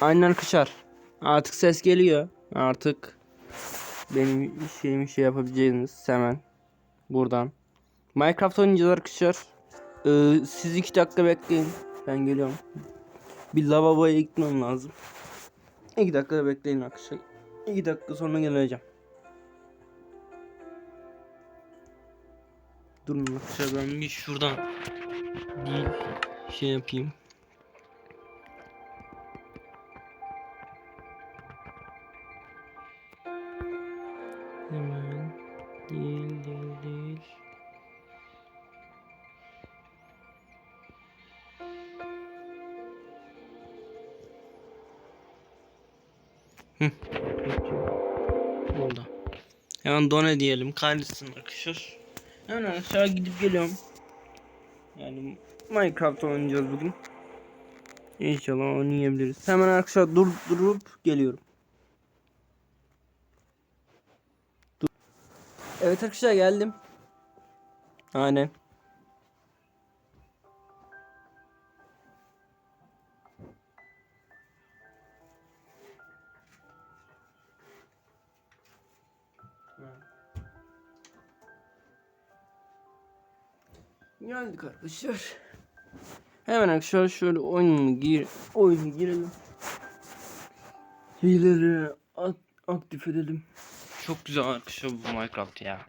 Aynen arkadaşlar. Artık ses geliyor. Artık benim şeyimi şey yapabileceğiniz hemen buradan. Minecraft oynayacağız arkadaşlar. Ee, siz iki dakika bekleyin. Ben geliyorum. Bir lavaboya gitmem lazım. İki dakika bekleyin arkadaşlar. İki dakika sonra geleceğim. Durun arkadaşlar ben bir şuradan değil şey yapayım. Hı. Oldu. Hemen done diyelim. Kaydetsin arkadaşlar. Hemen aşağı gidip geliyorum. Yani Minecraft oynayacağız bugün. İnşallah oynayabiliriz. Hemen arkadaşlar dur durup geliyorum. Dur. Evet arkadaşlar geldim. Aynen. Geldik arkadaşlar. Hemen arkadaşlar şöyle oyunu gir oyunu girelim. Hileleri at- aktif edelim. Çok güzel arkadaşlar bu Minecraft ya.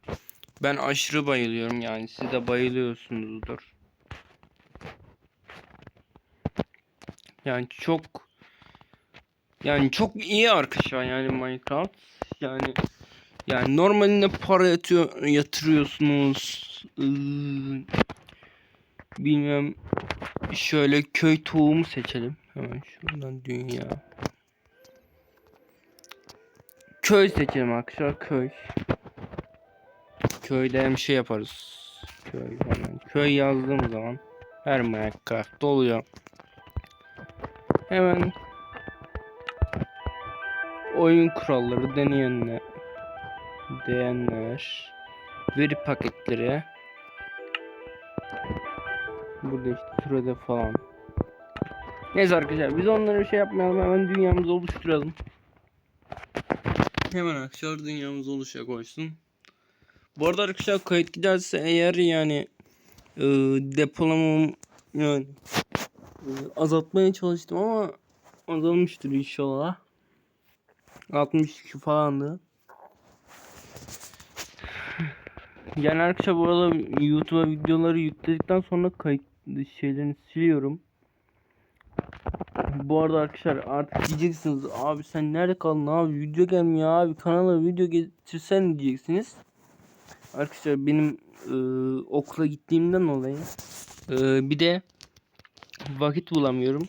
Ben aşırı bayılıyorum yani siz de bayılıyorsunuzdur. Yani çok yani çok iyi arkadaşlar yani Minecraft. Yani yani normalinde para yatıyor, yatırıyorsunuz. Bilmem şöyle köy tohumu seçelim. Hemen şuradan dünya. Köy seçelim arkadaşlar köy. Köyde hem şey yaparız. Köy hemen. Köy yazdığım zaman her Minecraft oluyor. Hemen oyun kuralları deneyenler diyenler veri paketleri burada işte türede falan. Neyse arkadaşlar biz onları şey yapmayalım hemen dünyamızı oluşturalım. Hemen arkadaşlar dünyamız oluşa koysun. Bu arada arkadaşlar kayıt giderse eğer yani e, depolamam yani e, azaltmaya çalıştım ama azalmıştır inşallah. 62 falandı. Yani arkadaşlar bu arada YouTube'a videoları yükledikten sonra kayıt şeylerini siliyorum. Bu arada arkadaşlar artık diyeceksiniz abi sen nerede kaldın abi video gelmiyor abi kanala video getirsen diyeceksiniz. Arkadaşlar benim e, okula gittiğimden dolayı e, bir de vakit bulamıyorum.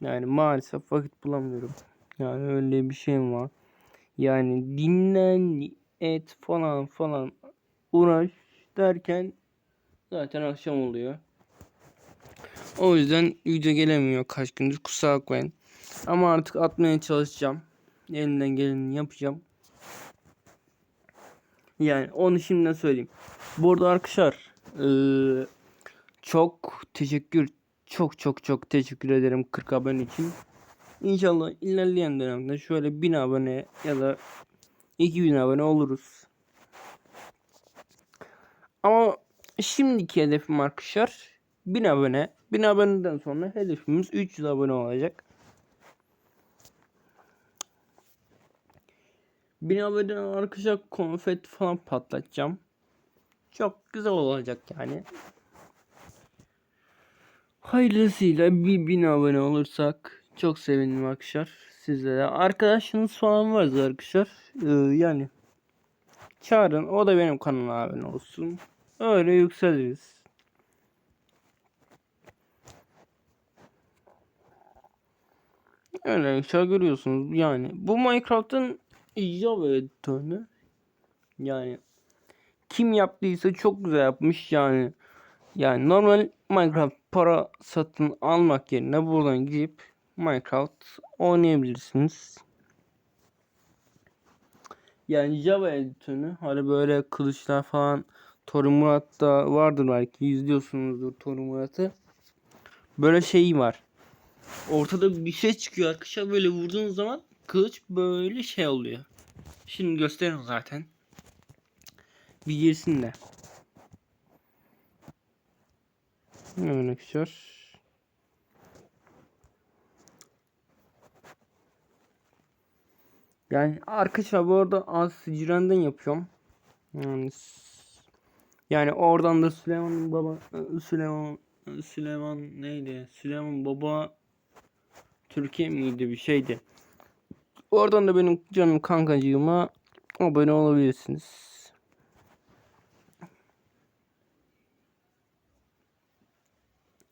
Yani maalesef vakit bulamıyorum. Yani öyle bir şeyim var. Yani dinlen et falan falan uğraş derken zaten akşam oluyor. O yüzden video gelemiyor kaç gündür kusura bakmayın. Ama artık atmaya çalışacağım. Elinden geleni yapacağım. Yani onu şimdiden söyleyeyim. Bu arada arkadaşlar ee, çok teşekkür çok çok çok teşekkür ederim 40 abone için. İnşallah ilerleyen dönemde şöyle 1000 abone ya da 2000 abone oluruz. Ama şimdiki hedefim arkadaşlar 1000 abone. 1000 aboneden sonra hedefimiz 300 abone olacak. 1000 aboneden arkadaşlar konfet falan patlatacağım. Çok güzel olacak yani. Hayırlısıyla bir 1000 abone olursak çok sevinirim arkadaşlar. Sizlere. Arkadaşınız falan varsa arkadaşlar. Ee, yani çağırın. O da benim kanalıma abone olsun. Öyle yükseliriz. Öyle aşağı görüyorsunuz. Yani bu Minecraft'ın Java editörünü yani kim yaptıysa çok güzel yapmış yani. Yani normal Minecraft para satın almak yerine buradan gidip Minecraft oynayabilirsiniz. Yani Java editörünü hani böyle kılıçlar falan Tori Murat'ta vardır belki izliyorsunuzdur Tori Murat'ı. Böyle şeyi var. ortada bir şey çıkıyor arkadaşlar. Böyle vurduğunuz zaman kılıç böyle şey oluyor. Şimdi gösteririm zaten. Bir girsin de. Hemen arkadaşlar. Yani arkadaşlar bu arada az sicrenden yapıyorum. Yani yani oradan da Süleyman baba Süleyman Süleyman neydi? Süleyman baba Türkiye miydi bir şeydi. Oradan da benim canım kankacığıma abone olabilirsiniz.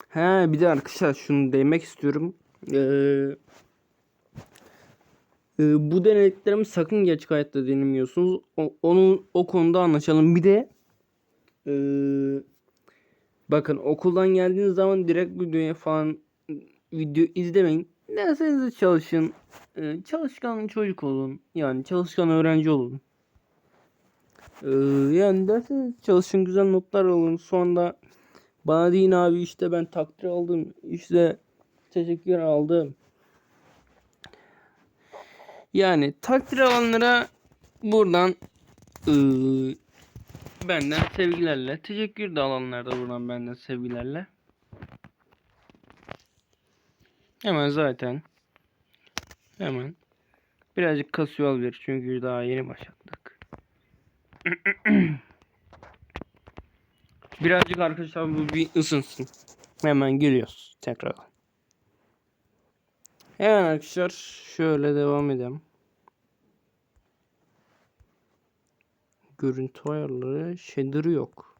He bir de arkadaşlar şunu değmek istiyorum. Ee, e, bu denediklerimi sakın geç hayatta denemiyorsunuz. O, onu o konuda anlaşalım. Bir de e, bakın okuldan geldiğiniz zaman direkt videoya falan video izlemeyin. Dersenize çalışın. E, çalışkan çocuk olun. Yani çalışkan öğrenci olun. E, yani derseniz çalışın güzel notlar alın. Sonra bana deyin abi işte ben takdir aldım. İşte teşekkür aldım. Yani takdir alanlara buradan ıı, benden sevgilerle. Teşekkür de alanlara da buradan benden sevgilerle. Hemen zaten hemen birazcık kasıyor olabilir çünkü daha yeni başladık. birazcık arkadaşlar bu bir ısınsın. Hemen geliyoruz tekrar. Hemen arkadaşlar şöyle devam edelim. Görüntü ayarları shader yok.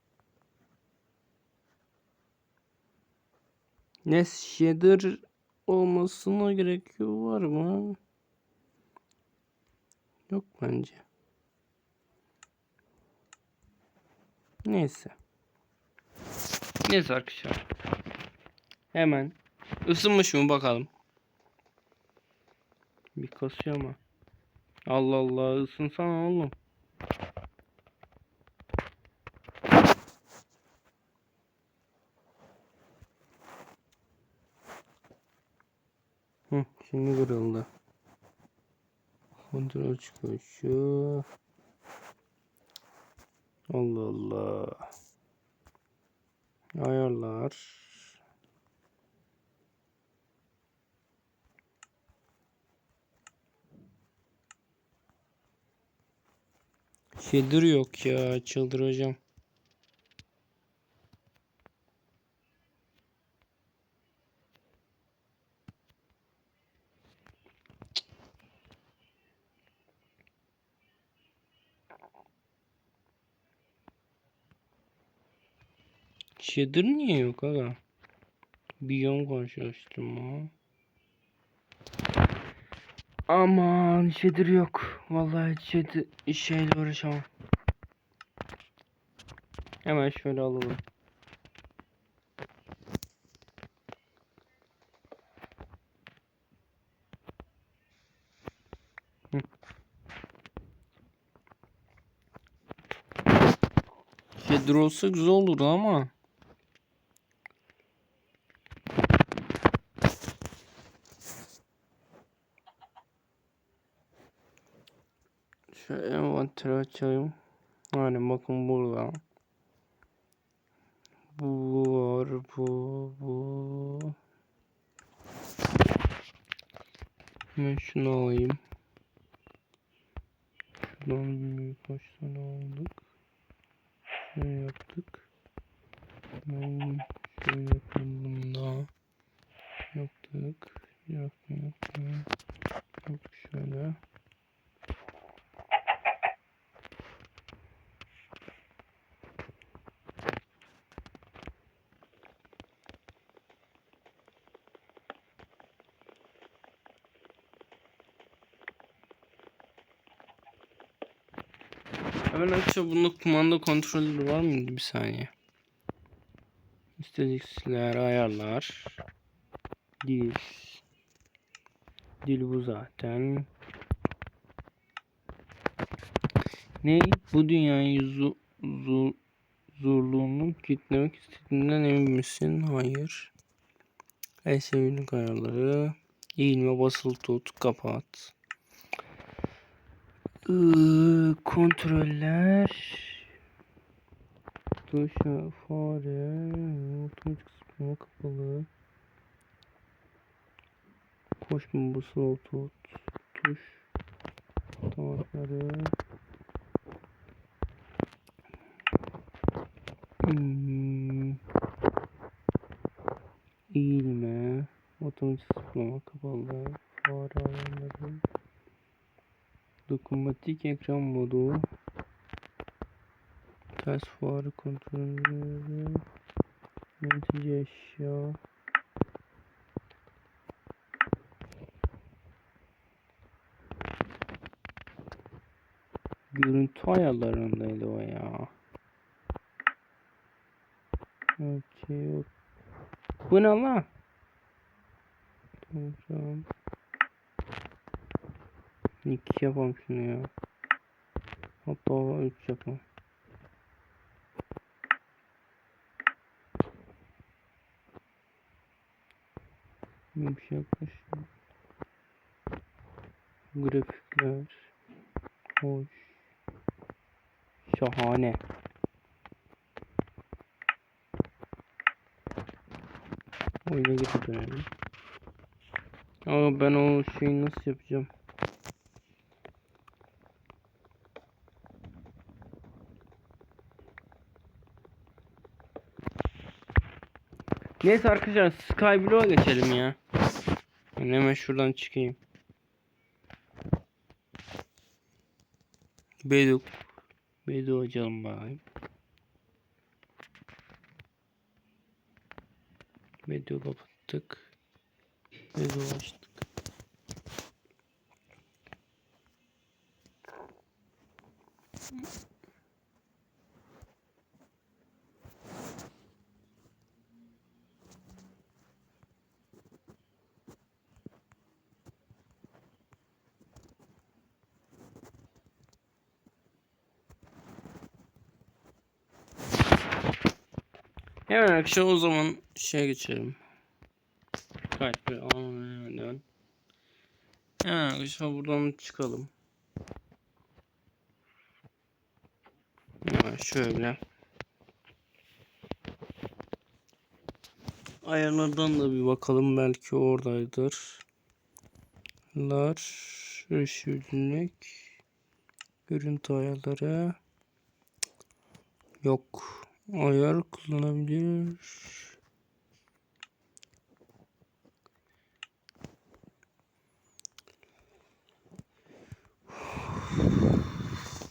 Ne shader olmasına gerekiyor var mı? Yok bence. Neyse. Neyse arkadaşlar. Hemen ısınmış mı bakalım. Bir kasıyor ama. Allah Allah ısınsana oğlum. Hı, şimdi kırıldı. Kontrol çıkıyor şu. Allah Allah. Ayarlar. Shader yok ya çıldıracağım. Shader niye yok aga? Biyom karşılaştırma. Aman shader yok. Vallahi shader şeyle uğraşamam. Hemen şöyle alalım. Hı. Shader olsa güzel olurdu ama. Şöyle envanteri açayım. Yani bakın burada. Bu var, bu, bu. Hemen şunu alayım. Şuradan birkaç tane aldık. Şöyle yaptık. Ben şöyle yapalım bunu. Yaptık. Yaptık, yaptık. Yaptık şöyle. Hemen arkadaşlar bunda kumanda kontrolü var mıydı? Bir saniye. İstedikler ayarlar. Dil. Dil bu zaten. Ne? Bu dünyayı zu, zu, zorluğunu gitmek istediğinden emin misin? Hayır. Eşeğinlik ayarları. Eğilme basılı tut. Kapat. Kontroller. Tuşa fare. Otomatik zıplama kapalı. Koşma basılı tut. Tuş. Damarları. Hmm. Eğilme. Otomatik zıplama kapalı. Fare ayarları. Dokunmatik ekran modu. Ters fare kontrolleri. Yönetici eşya. Görüntü ayarlarındaydı o ya. Okey. Bu ne lan? Tamam. İki yapalım şunu ya. Hatta üç yapalım. Yumuşaklaşın. Grafikler. Hoş. Şahane. Oyuna geri dönelim. Ama ben o şeyi nasıl yapacağım? Neyse arkadaşlar Skyblock'a geçelim ya. Ben hemen şuradan çıkayım. Beduk. Beduk açalım bakayım. Beduk kapattık. Beduk açtık. Hemen arkadaşlar o zaman şey geçelim. Kaç bir dön. Hemen arkadaşlar buradan çıkalım. Ya şöyle. Ayarlardan da bir bakalım belki oradaydır. Lar, ışıklık, görüntü ayarları yok. Ayar kullanabilir.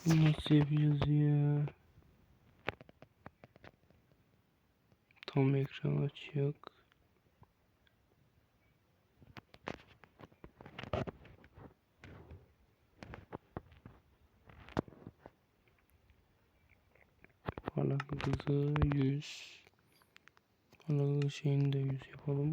Nasıl yapacağız ya? Tam ekran açacak. Parlaklık hızı 100. Parlaklık şeyini de 100 yapalım.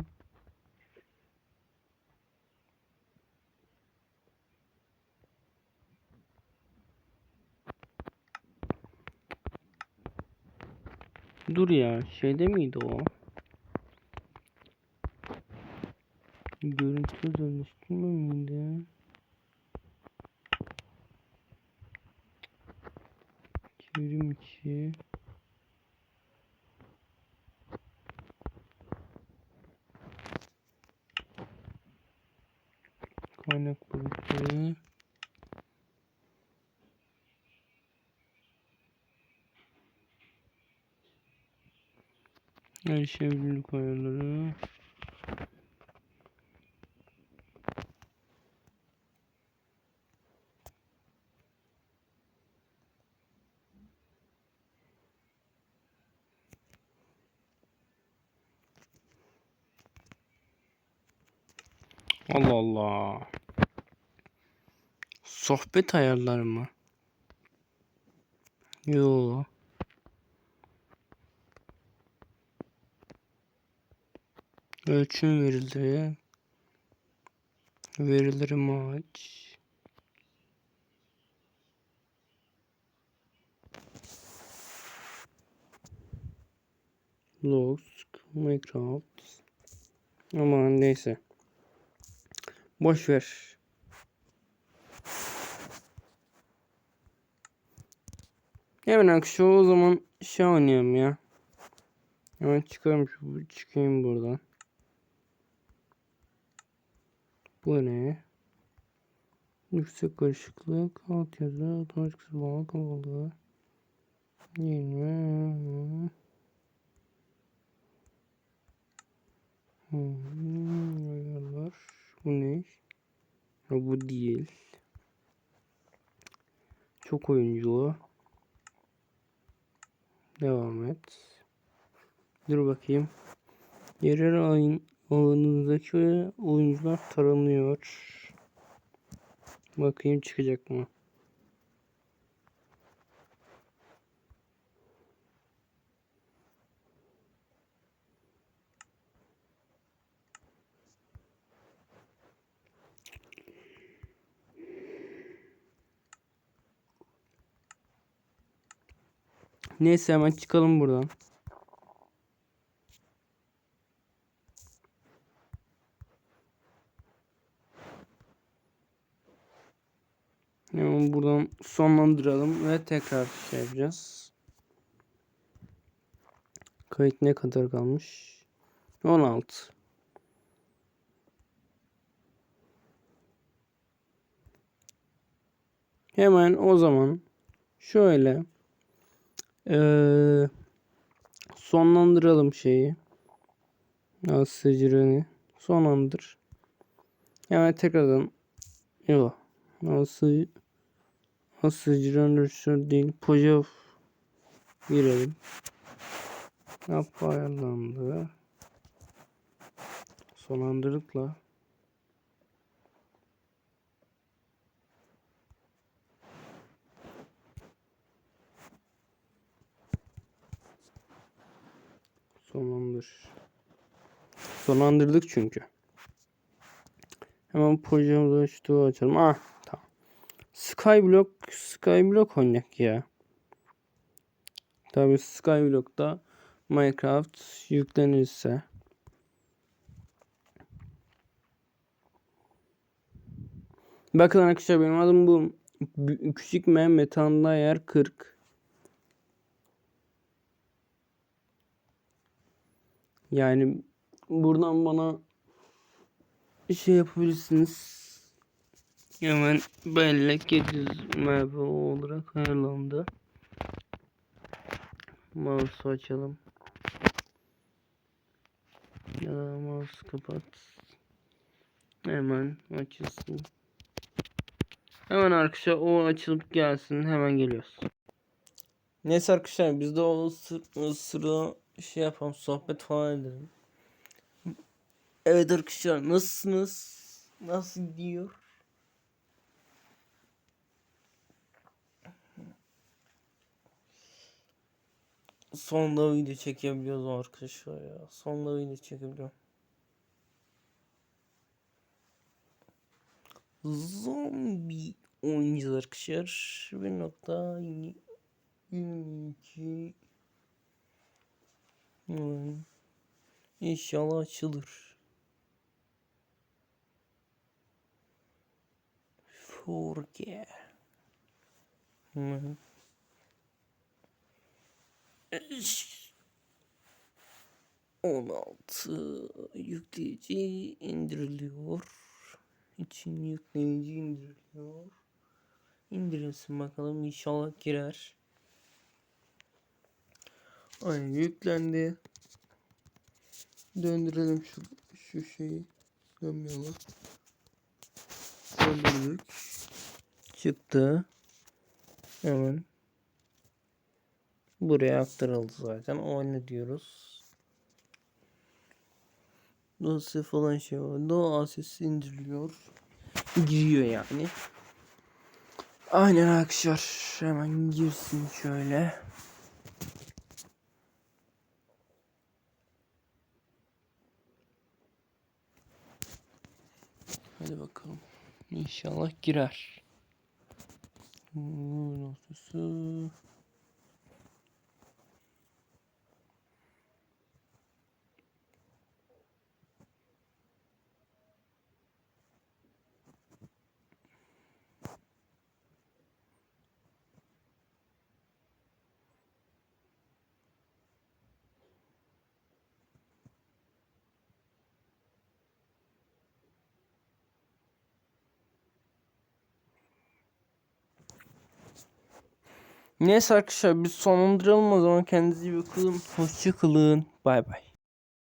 Dur ya şeyde miydi o? Görüntü dönüştürme miydi? Çevrim içi. Kaynak boyutu. Erişebilirlik ayarları. Allah Allah. Sohbet ayarları mı? Yo. Ölçüm verildi. Verileri maç. Logs, Minecraft. Aman neyse. Boş ver. Hemen akşam o zaman şey oynayalım ya. Hemen çıkalım şu çıkayım buradan. Bu ne? Yüksek karışıklık, alt yazı, otomatik sıvı kapalı. Yeni. Hmm, ayarlar. Bu ne? Ha, bu değil. Çok oyunculu. Devam et. Dur bakayım. Yerel ayın alanındaki oyuncular taranıyor. Bakayım çıkacak mı? Neyse hemen çıkalım buradan. Hemen buradan sonlandıralım ve tekrar şey yapacağız. Kayıt ne kadar kalmış? 16. Hemen o zaman şöyle ee, sonlandıralım şeyi. Asıcırını sonlandır. Hemen tekrardan yok. Nasıl Asıcırını değil. Pojav girelim. Yap ayarlandı. Sonlandırdıkla. Sonlandır. Sonlandırdık çünkü. Hemen projemizi açtığı açalım. Ah tamam. Skyblock Skyblock oynayak ya. Tabi Skyblock'ta Minecraft yüklenirse. Bakın arkadaşlar benim adım bu. Küçük Mehmet Anda yer 40. Yani buradan bana şey yapabilirsiniz. Hemen bellek 700 MB olarak ayarlandı. Mouse açalım. Ya da mouse kapat. Hemen açılsın. Hemen arkadaşlar o açılıp gelsin. Hemen geliyoruz. Neyse arkadaşlar biz de o sır, o sıra şey yapalım sohbet falan edelim. Evet arkadaşlar nasılsınız? Nasıl gidiyor? Sonunda video çekebiliyoruz arkadaşlar ya. Sonunda video çekebiliyorum. Zombi oynayacağız arkadaşlar. Bir nokta 22 İnşallah açılır. Forget. Hmm. 16 yükleyici indiriliyor. İçin yükleyici indiriliyor. İndirilsin bakalım inşallah girer. Aynen yüklendi. Döndürelim şu şu şeyi. Dönmüyor Döndürdük. Çıktı. Hemen buraya aktarıldı zaten. O ne diyoruz? Dosya falan şey var. Doğa sesi indiriliyor. Giriyor yani. Aynen arkadaşlar. Hemen girsin şöyle. Hadi bakalım. İnşallah girer. Dosyası. Neyse arkadaşlar biz sonlandıralım o zaman. Kendinize iyi bakın. Hoşçakalın. Bay bay.